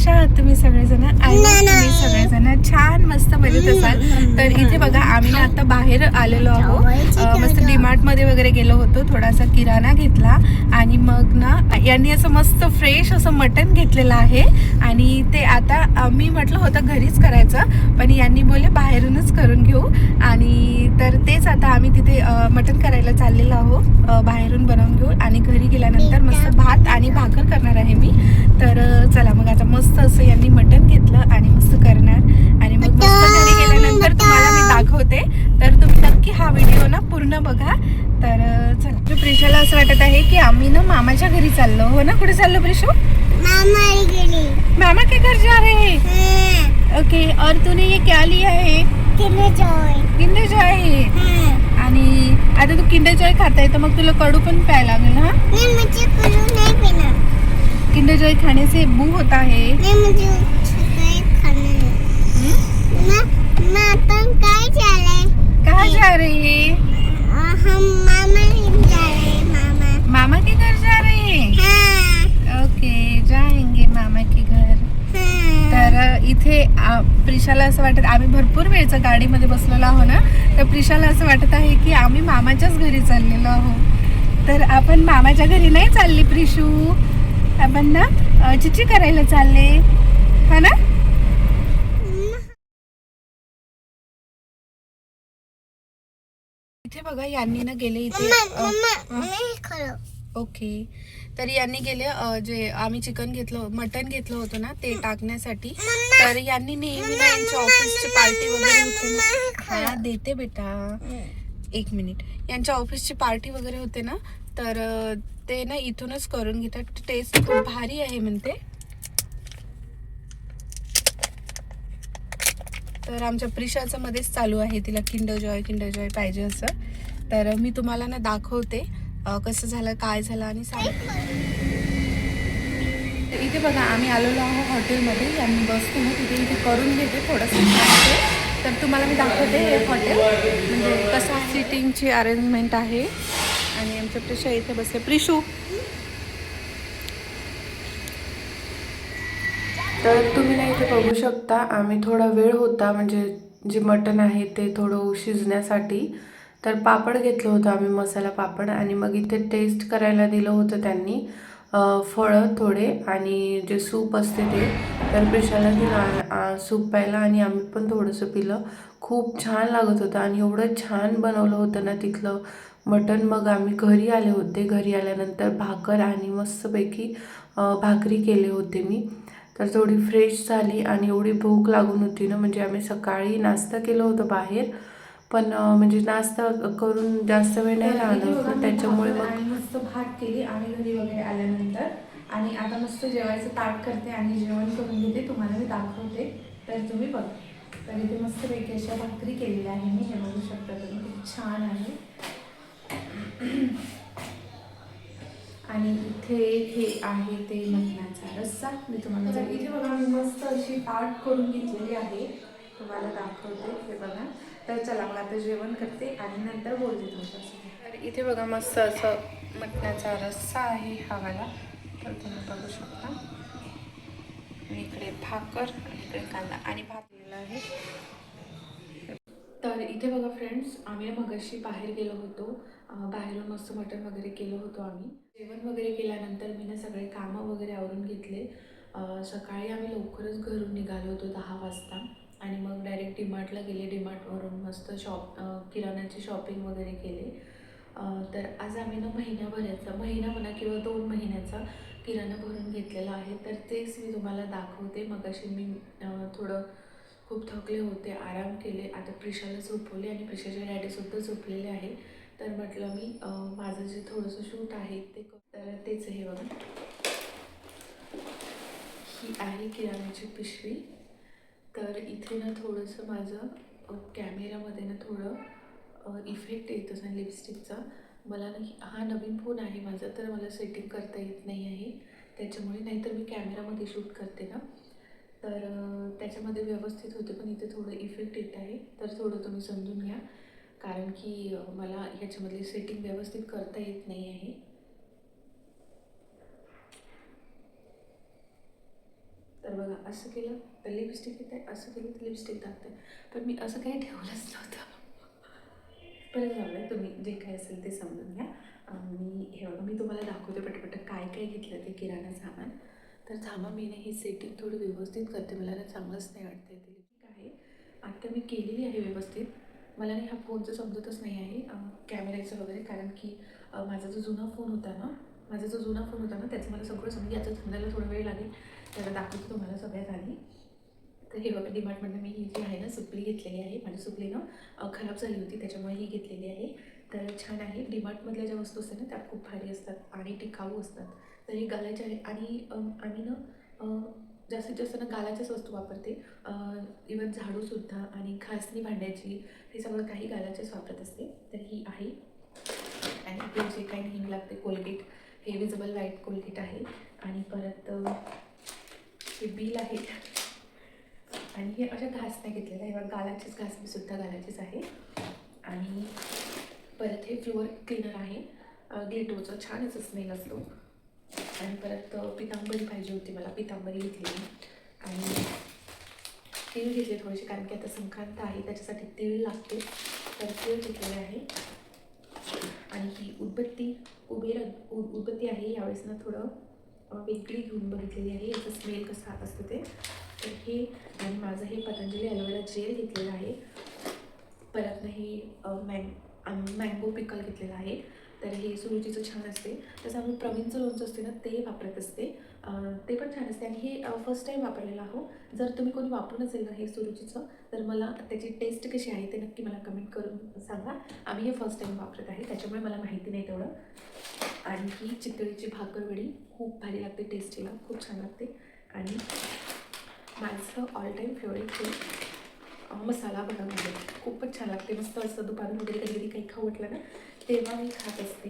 कशा आहात तुम्ही सगळेजण तुम्ही सगळेजण छान मस्त मजेत असाल. तर इथे बघा आम्ही ना आता बाहेर आलेलो आहोत. मस्त डीमार्टमध्ये वगैरे गेलो होतो थोडासा किराणा घेतला आणि मग ना यांनी असं मस्त फ्रेश असं मटण घेतलेलं आहे. आणि ते आता मी म्हटलं होतं घरीच करायचं पण यांनी बोलले बाहेरूनच करून घेऊ. आणि तर तेच आता आम्ही तिथे अ, मटण करायला चाललेलो आहोत. बाहेरून बनवून घेऊ. आणि घरी गेल्यानंतर मस्त भात आणि भाकर करणार आहे मी. तर चला मग आता मस्त असं यांनी मटण घेतलं आणि मस्त करणार. आणि मग मस्त घरी गेल्यानंतर तुम्हाला मी दाखवते. तर तुम्ही नक्की हा व्हिडिओ ना पूर्ण बघा. तर चला. प्रिशाला असं वाटत आहे की आम्ही ना मामाच्या घरी चाललो. हो ना? कुठे चाललो प्रिशू? मामा के घर जा रहे हैं. ओके और तूने ये क्या लिया है? किंडर जॉय आहे आणि आता तू किंडर जॉय खाता तर मग तुला कडू पण प्यायला लागेल हा? किंडर जॉय खाने से बू होता है? कहाँ जा रहे हैं मामा के घर जा रहे हैं? ओके जाएंगे मामा के घर. तर इथे प्रिशाला असं वाटत आम्ही भरपूर वेळचं गाडीमध्ये बसलेलो आहो ना? तर प्रिशाला असं वाटत आहे की आम्ही मामाच्याच घरी चाललेलो आहो तर आपण मामाच्या घरी नाही चालली प्रिशू? आपण ना चिची करायला चालले. हा ना? इथे बघा यांनी ना गेले इथे ओके. तर यांनी गेले जे आम्ही चिकन घेतलं मटन घेतलं होतं ना ते टाकण्यासाठी. तर यांनी नेहमी ना यांच्या ऑफिसची पार्टी वगैरे होते ना. हा देते बेटा. एक मिनिट. यांच्या ऑफिसची पार्टी वगैरे होते ना तर ते ना इथूनच करून घेतात. टेस्ट खूप भारी आहे म्हणते. तर आमच्या प्रिशाचं मध्येच चालू आहे तिला किंडर जॉय किंडर जॉय पाहिजे असं. तर मी तुम्हाला ना दाखवते कसं झालं काय झालं आणि सांगते. तर इथे बघा आम्ही आलेलो आहोत हॉटेलमध्ये. यांनी बसतो ना तिथे इथे करून घेते थोडंसं तर तुम्हाला मी दाखवते हे हॉटेल. म्हणजे कसं सिटिंगची अरेंजमेंट आहे. आणि आमच्या प्रिशा इथे बसले. प्रिशू. तर तुम्ही ना इथे बघू शकता आम्ही थोडा वेळ होता म्हणजे जे मटण आहे ते थोडं शिजण्यासाठी. तर पापड घेतलं होतं आम्ही मसाला पापड. आणि मग इथे टेस्ट करायला दिलं होतं त्यांनी फळं थोडे आणि जे सूप असते ते. तर प्रिशाला दिलं सूप प्यायला आणि आम्ही पण थोडंसं पिलं. खूप छान लागत होतं आणि एवढं छान बनवलं होतं ना तिथलं मटण मग आम्ही घरी आले होते. घरी आल्यानंतर भाकर आणि मस्तपैकी भाकरी केले होते मी. तर थोडी फ्रेश झाली आणि एवढी भूक लागून होती ना म्हणजे आम्ही सकाळी नाश्ता केलं होतं बाहेर. पण म्हणजे नाश्ता करून जास्त वेळ नाही राहणार होतं. त्याच्यामुळे मग मस्त भात केली. आम्ही घरी वगैरे आल्यानंतर आणि आता मस्त जेवायचं ताट करते आणि जेवण करून घेते. तुम्हाला मी दाखवते. तर तुम्ही बघा. तर इथे मस्त पैकी अशा भाकरी केलेल्या आहे मी. हे बघू शकता तुम्ही. खूप छान आहे. आणि इथे हे आहे ते मटणाचा रस्सा. मी तुम्हाला इथे बघा मी मस्त अशी ताट करून घेतलेली आहे. तुम्हाला दाखवते हे बघा. तर चला मग आता जेवण करते आणि नंतर बोलते तुमच्यासोबत. तर इथे बघा मस्त असं मटणाचा रस्सा आहे हा वाला तर तुम्ही बघू शकता. इकडे भाकर आणि इकडे कांदा आणि भात. दिलेला आहे तर इथे बघा फ्रेंड्स आम्ही मगाशी बाहेर गेलो होतो. बाहेरून मस्त मटण वगैरे केलं होतो आम्ही. जेवण वगैरे केल्यानंतर मी ना सगळे कामं वगैरे आवरून घेतले. सकाळी आम्ही लवकरच घरून निघालो होतो दहा वाजता. आणि मग डायरेक्ट डीमार्टला गेले. डीमार्टवरून मस्त शॉप अं, किराण्याची शॉपिंग वगैरे केले. तर आज आम्ही ना महिन्याभराचा महिना म्हणा किंवा दोन महिन्याचा किराणा भरून घेतलेला आहे. तर तेच मी तुम्हाला दाखवते. मग अशी मी थोडं खूप थकले होते आराम केले. आता प्रिशाला झोपवले आणि प्रिशाच्या डॅडीसुद्धा झोपलेले आहे. तर म्हटलं मी माझं जे थोडंसं शूट आहे ते तर तेच हे बघा. ही आहे किराण्याची पिशवी. तर इथे ना थोडंसं माझं कॅमेरामध्ये ना थोडं इफेक्ट येतो ना लिपस्टिकचा मला ना हा नवीन फोन आहे माझा तर मला सेटिंग करता येत नाही आहे. त्याच्यामुळे नाहीतर मी कॅमेरामध्ये शूट करते ना. तर त्याच्यामध्ये व्यवस्थित होते पण इथे थोडं इफेक्ट येत आहे. तर थोडं तुम्ही समजून घ्या. कारण की मला ह्याच्यामधली सेटिंग व्यवस्थित करता येत नाही आहे. तर बघा असं केलं तर लिपस्टिक आहे. असं केलं तर लिपस्टिक टाकते पण मी असं काही ठेवलंच नव्हतं. परत झालं तुम्ही जे काय असेल ते समजून घ्या. मी हे बघा मी तुम्हाला दाखवते पटपट काय काय घेतलं ते किराणा सामान. तर थांबा मी ना ही सेटिंग थोडी व्यवस्थित करते. मला ना चांगलंच नाही वाटते ते. ठीक आहे. आता मी केलेली आहे व्यवस्थित. मला नाही हा फोनचं समजतच नाही आहे कॅमेऱ्याचं वगैरे. कारण की माझा जो जुना फोन होता ना माझा जो जुना फोन होता ना त्याचं मला सगळं समजून याचं समजायला थोडा वेळ लागेल. त्याला दाखवतो तुम्हाला सगळ्यात आधी. तर हे बघा डिमार्टमधनं मी ही जी आहे ना सुपली घेतलेली आहे. माझी सुपली ना खराब झाली होती. त्याच्यामुळे ही घेतलेली आहे. तर छान आहे. डिमार्टमधल्या ज्या वस्तू असतात ना त्या खूप भारी असतात आणि टिकाऊ असतात. तर हे घालायचे आहे. आणि आम्ही ना जास्तीत जास्त ना गालाच्याच वस्तू वापरते. इवन झाडूसुद्धा आणि घासणी भांड्याची हे सगळं काही गालाचेच वापरत असते. तर ही आहे. आणि ते जे काही नेहमी लागते कोलगेट हे विजिबल व्हाईट कोलगेट आहे. आणि परत हे बिल आहे. आणि हे अशा घासण्या घेतलेल्या आहे गालाचीच घासणीसुद्धा गालाचीच आहे. आणि परत हे फ्लोअर क्लीनर आहे. ग्लिटोचं छानच स्मेल असतो. आणि परत पितांबरी पाहिजे होती मला पितांबरी घेतली आणि तीळ घेतले थोडेसे कारण की आता संक्रांत आहे त्याच्यासाठी तीळ लागते. तर तीळ घेतलेले आहे. आणि ही उदबत्ती कुबेर उ उदबत्ती आहे. यावेळेस ना थोडं वेगळी घेऊन बघितलेली आहे. याचा स्मेल कसा असतं ते. तर हे आणि माझं हे पतंजली ॲलोवेरा जेल घेतलेलं आहे. परत ना हे अ, मँग मँगो पिकल घेतलेलं आहे. तर हे सुरुचीचं छान असते. तसं आम्ही प्रवीणचं लोणचं असते ना ते वापरत असते. ते पण छान असते. आणि हे फर्स्ट टाईम वापरलेलं आहो. जर तुम्ही कोणी वापरून असेल ना हे सुरुचीचं तर मला त्याची टेस्ट कशी आहे ते नक्की मला कमेंट करून सांगा. आम्ही हे फर्स्ट टाईम वापरत आहे. त्याच्यामुळे मला माहिती नाही तेवढं. आणि ही चितळीची भाकरवडी खूप भारी लागते टेस्टीला खूप छान लागते. आणि माझं ऑल टाईम फेवरेट हे मसाला बनवून म्हणजे. खूपच छान लागते. मस्त असं दुपारून वगैरे कधी कधी काही खाऊ वाटलं ना तेव्हा मी खात असते.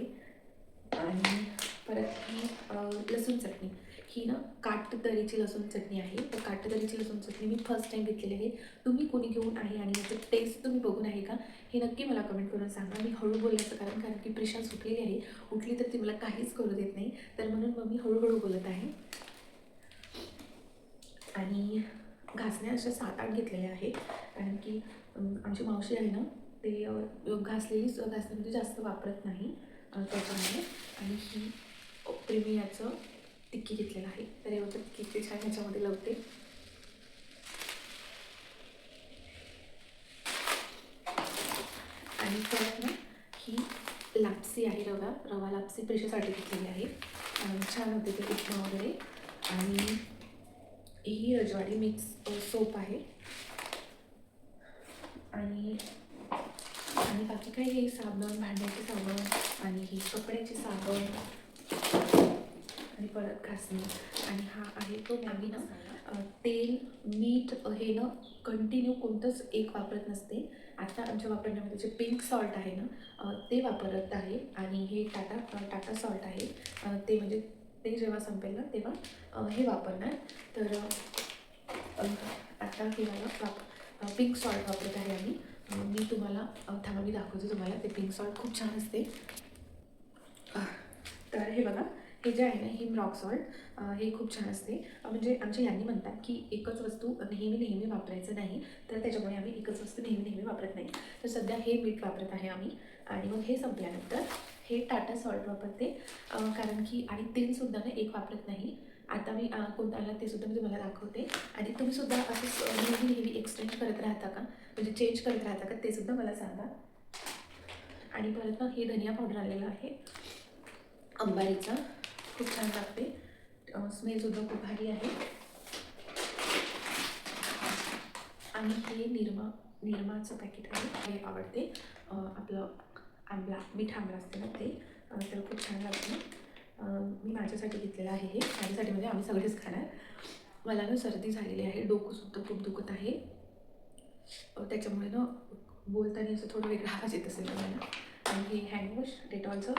आणि परत ही लसूण चटणी. ही ना काटदरीची लसूण चटणी आहे. तर काटदरीची लसूण चटणी मी फर्स्ट टाईम घेतलेली आहे. तुम्ही कोणी घेऊन आहे आणि याचं टेस्ट तुम्ही बघून आहे का? हे नक्की मला कमेंट करून सांगा. मी हळू बोलण्याचं कारण कारण की प्रिशा सुटलेली आहे. उठली तर ती मला काहीच करू देत नाही. तर म्हणून मग मी हळूहळू बोलत आहे. आणि घासण्या अशा सात आठ घेतलेल्या आहे. कारण की आमची मावशी आहे ना ते घासलेली घासलेलीच म्हणजे जास्त वापरत नाही त्याच्यामध्ये आणि ही प्रेमियाचं टिक्की घेतलेलं आहे. तर एवढं तिक्की ते छान ह्याच्यामध्ये लावते. आणि परत ना ही लापसी आहे रवा. रवा लापसी प्रेशरसाठी घेतलेली आहे. आणि छान होते ते उपमा वगैरे. आणि ही रजवाडी मिक्स सोप आहे. आणि बाकी काही हे साबण भांड्याचे साबण आणि ही कपड्याचे साबण आणि परत घासणी. आणि हा आहे तो मॅगी ना तेल मीठ हे ना कंटिन्यू कोणतंच एक वापरत नसते. आता आमच्या वापरण्यामध्ये जे पिंक सॉल्ट आहे ना ते वापरत आहे. आणि हे टाटा टाटा सॉल्ट आहे. ते म्हणजे ते जेव्हा संपेल ना तेव्हा हे वापरणार. तर आता हे मला वाप पिंक सॉल्ट वापरत आहे आम्ही. मी तुम्हाला थांबा मी दाखवते तुम्हाला. ते पिंक सॉल्ट खूप छान असते. तर हे बघा हे जे आहे ना हिम रॉक सॉल्ट हे खूप छान असते. म्हणजे आमच्या यांनी म्हणतात की एकच वस्तू नेहमी नेहमी वापरायचं नाही तर त्याच्यामुळे आम्ही एकच वस्तू नेहमी नेहमी वापरत नाही. तर सध्या हे मीठ वापरत आहे आम्ही. आणि मग हे संपल्यानंतर हे टाटा सॉल्ट वापरते. कारण की आणि तेलसुद्धा ना एक वापरत नाही. आता मी कोणता आला ते सुद्धा मी तुम्हाला दाखवते. आणि तुम्ही सुद्धा असं नेहमी नेहमी एक्सचेंज करत राहता का? म्हणजे चेंज करत राहता का? ते सुद्धा मला सांगा. आणि परत मग हे धनिया पावडर आलेलं आहे. अंबारीचा. खूप छान लागते. स्मेलसुद्धा खूप भारी आहे. आणि हे निरमा निरमाचं पॅकेट आहे. हे आवडते. आपलं आंबला मीठ आंबला असते ना ते. त्याला तर खूप छान लागतं. मी माझ्यासाठी घेतलेलं आहे हे. माझ्यासाठी म्हणजे आम्ही सगळेच खाणार. मला ना सर्दी झालेली आहे. डोकंसुद्धा खूप दुखत आहे. त्याच्यामुळे ना बोलताना असं थोडं वेगळा आवाज येत असेल मला. आणि हे हँडवॉश डेटॉलचं.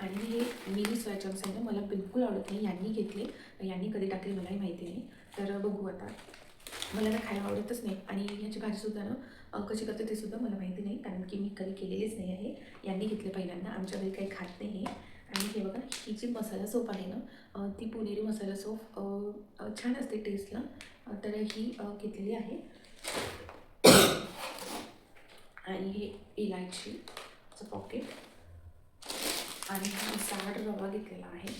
आणि हे मिनी सोया आहे ना मला बिलकुल आवडत नाही. यांनी घेतले. यांनी कधी टाकले मलाही माहिती नाही. तर बघू आता. मला ना खायला आवडतच नाही. आणि ह्याची भाजीसुद्धा ना कशी करते ते सुद्धा मला माहिती नाही कारण की मी कधी केलेलीच नाही आहे. यांनी घेतले पहिल्यांदा आमच्या घरी काही खात नाही आहे. आणि हे बघा ही जी मसाला सोप आहे ना ती पुणेरी मसाला सोप छान असते टेस्टला तर ही घेतलेली आहे. आणि हे इलायचीचं पॉकेट आणि हा साड रवा घेतलेला आहे.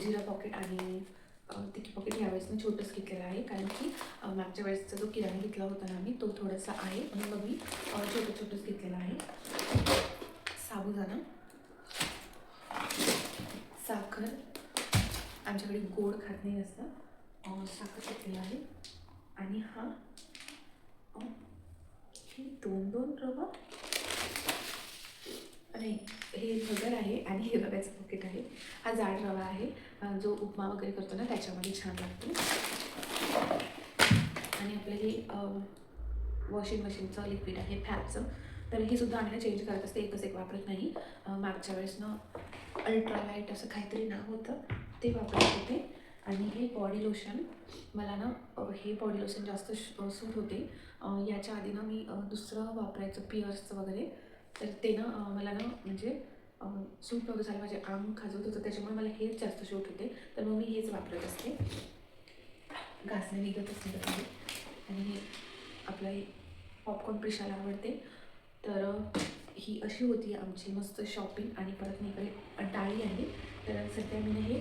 जिरा पॉकेट आणि तिकी पॉकेट यावेळेस मी छोटंच घेतलेलं आहे. कारण की मागच्या वेळेसचा जो किराणा घेतला होता ना आम्ही तो थोडासा आहे. म्हणून मग मी छोटं छोटंच घेतलेलं आहे. साबुदाणा साखर. आमच्याकडे गोड खात नाही असतं साखर घेतलेलं आहे. आणि हा दोन दोन रवा. नाही हे भगर आहे आणि हे रव्याचं पॉकेट आहे. हा जाड रवा आहे. जो उपमा वगैरे करतो ना त्याच्यामध्ये छान लागतो. आणि आपलं हे वॉशिंग मशीनचं लिक्विड आहे फॅबचं तर हे सुद्धा आम्ही ना चेंज करत असते एकच एक वापरत नाही. मागच्या वेळेस ना अल्ट्रालाईट असं काहीतरी नाव होतं ते वापरत होते. आणि हे बॉडी लोशन मला ना हे बॉडी लोशन जास्त सूट होते. याच्या आधी ना मी दुसरं वापरायचं पिअर्सचं वगैरे. तर ते ना मला ना म्हणजे सूट नव्हतं झालं माझे अंग खाजवत होतं त्याच्यामुळे मला हेच जास्त शूट होते. तर मग मी हेच वापरत असते. घासणे निघतच निघत आहे आणि आपला आपलं हे पॉपकॉर्न प्रिशाला आवडते. तर ही अशी होती आमची मस्त शॉपिंग आणि परत मी इकडे डाळी आहे तर सध्या मी हे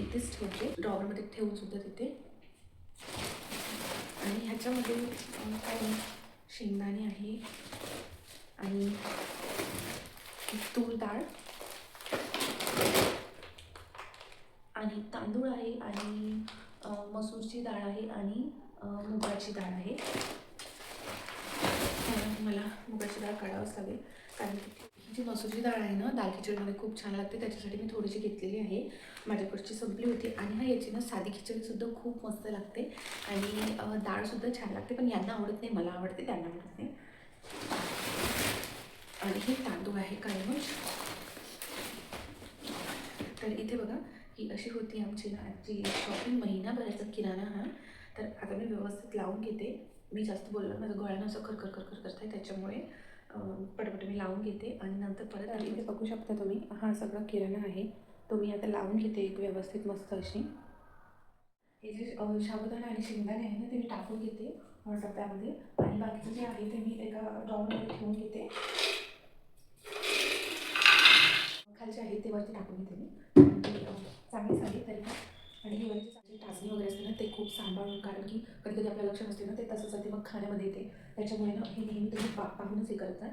इथेच ठेवते. ड्रॉवरमध्ये ठेवून सुद्धा तिथे आणि ह्याच्यामध्ये काय शेंगदाणे आहे. आणि तूर डाळ. आणि तांदूळ आहे आणि मसूरची डाळ आहे आणि मुगाची डाळ आहे. मला मुगाची डाळ काढावंच लागेल. कारण ही जी मसूरची डाळ आहे ना दाल खिचडीमध्ये खूप छान लागते. त्याच्यासाठी मी थोडीशी घेतलेली आहे. माझ्याकडची संपली होती आणि हा याची ना साधी खिचडीसुद्धा खूप मस्त लागते. आणि डाळसुद्धा छान लागते. पण यांना आवडत नाही मला आवडते त्यांना आवडत नाही. आणि हे तांदूळ आहे कायमच तर इथे बघा ही अशी होती आमची आजची शॉपिंग महिनाभराचा किराणा हा. तर आता मी व्यवस्थित लावून घेते. मी जास्त बोललो माझं गळ्यानं असं खरखर खरखर करत आहे त्याच्यामुळे पटपट मी लावून घेते. आणि नंतर परत तर इथे बघू शकता तुम्ही हा सगळा किराणा आहे. तो मी आता लावून घेते एक व्यवस्थित मस्त अशी. हे जे साबुदाणा आणि शेंगदाणे आहे ना ते मी टाकून घेते. अ, डब्यामध्ये आणि बाकीचं जे आहे ते मी एका ड्रॉवरमध्ये ठेवून घेते. खालचे आहे ते वरती टाकून घेते मी. चांगली चांगली तरी आणि ही वरची टाचणी वगैरे असते ना ते खूप सांभाळून कारण की कधी कधी आपलं लक्ष नसते ना ते तसंच ते मग खाण्यामध्ये येते. त्याच्यामुळे ना हे नेहमी तुम्ही पा पाहूनच हे करतात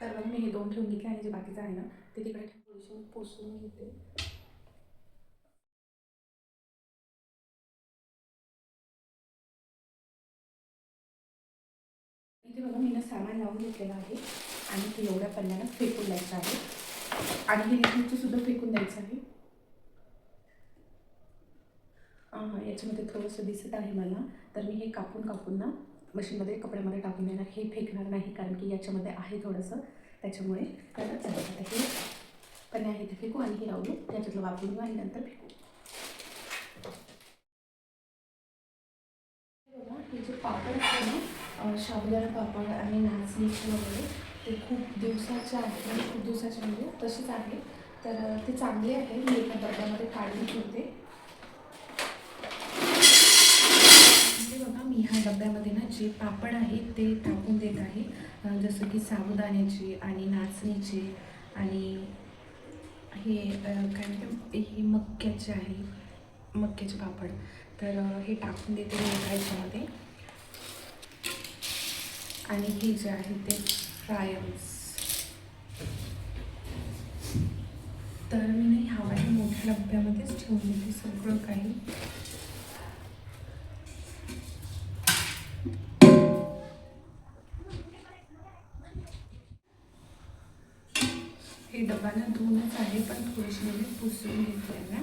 तर मग मी हे दोन ठेवून घेतले आणि जे बाकीचं आहे ना ते तिकडे थोडीशी पुसून घेते. इथे बघा मी ना सामान लावून घेतलेलं आहे. आणि ते एवढ्या पल्ल्याला फेकून द्यायचं आहे. आणि हे लिक्विडचं सुद्धा फेकून द्यायचं आहे. हां याच्यामध्ये थोडंसं दिसत आहे मला. तर मी हे कापून कापून ना मशीनमध्ये कपड्यामध्ये टाकून देणार. हे फेकणार नाही कारण की याच्यामध्ये आहे थोडंसं. त्याच्यामुळे तर हे पण आहे ते फेकू आणि हे राहू त्याच्यातलं वापरून आणि नंतर फेकू हे बघा, हे जे पापड असते ना अं, पापड आणि नाचणीचे वगैरे ते खूप दिवसाचे आहे म्हणजे खूप दिवसाचे म्हणजे तसेच आहे. तर ते चांगले आहे. मी एका डब्यामध्ये काढून ठेवते. म्हणजे बघा मी ह्या डब्यामध्ये ना जे पापड आहे ते टाकून देत आहे. जसं की साबुदाण्याचे आणि नाचणीचे आणि हे काय म्हणते हे मक्याचे आहे मक्याचे पापड. तर हे टाकून देते मी एका ह्याच्यामध्ये. आणि हे जे आहे ते फ्रायम्स तर मी नाही ह्या मोठ्या डब्यामध्येच ठेवून ते सगळं काही. हे डब्याला दोनच आहे पण थोडीशी मी पुसून घेतले ना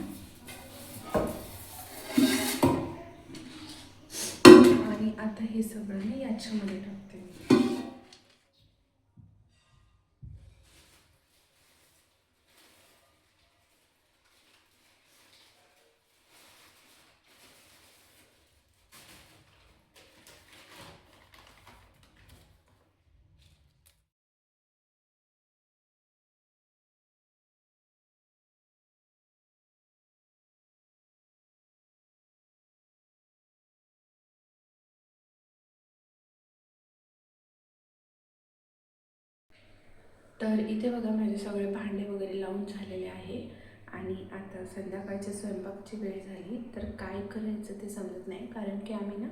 आणि आता हे सगळं मी याच्यामध्ये टाकते. तर इथे बघा माझे सगळे भांडे वगैरे लावून झालेले आहे. आणि आता संध्याकाळच्या स्वयंपाकची वेळ झाली. तर काय करायचं ते समजत नाही. कारण की आम्ही ना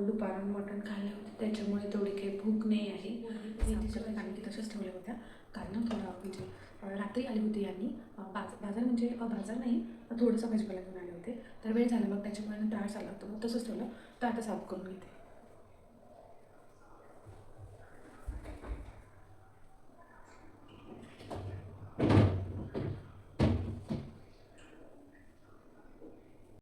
दुपारून मटण खाल्लं होतं. त्याच्यामुळे तेवढी काही भूक नाही आहे. मेथी सगळ्या आम्ही ती तशाच ठेवल्या होत्या कारण थोडा म्हणजे रात्री आली होती यांनी. बाज बाजार म्हणजे बाजार नाही थोडंसं भाजीपाला घेऊन आले होते. तर वेळ झाला मग त्याच्यामुळे त्रास आला होता. मग तसंच ठेवलं. तर आता साफ करून घेते.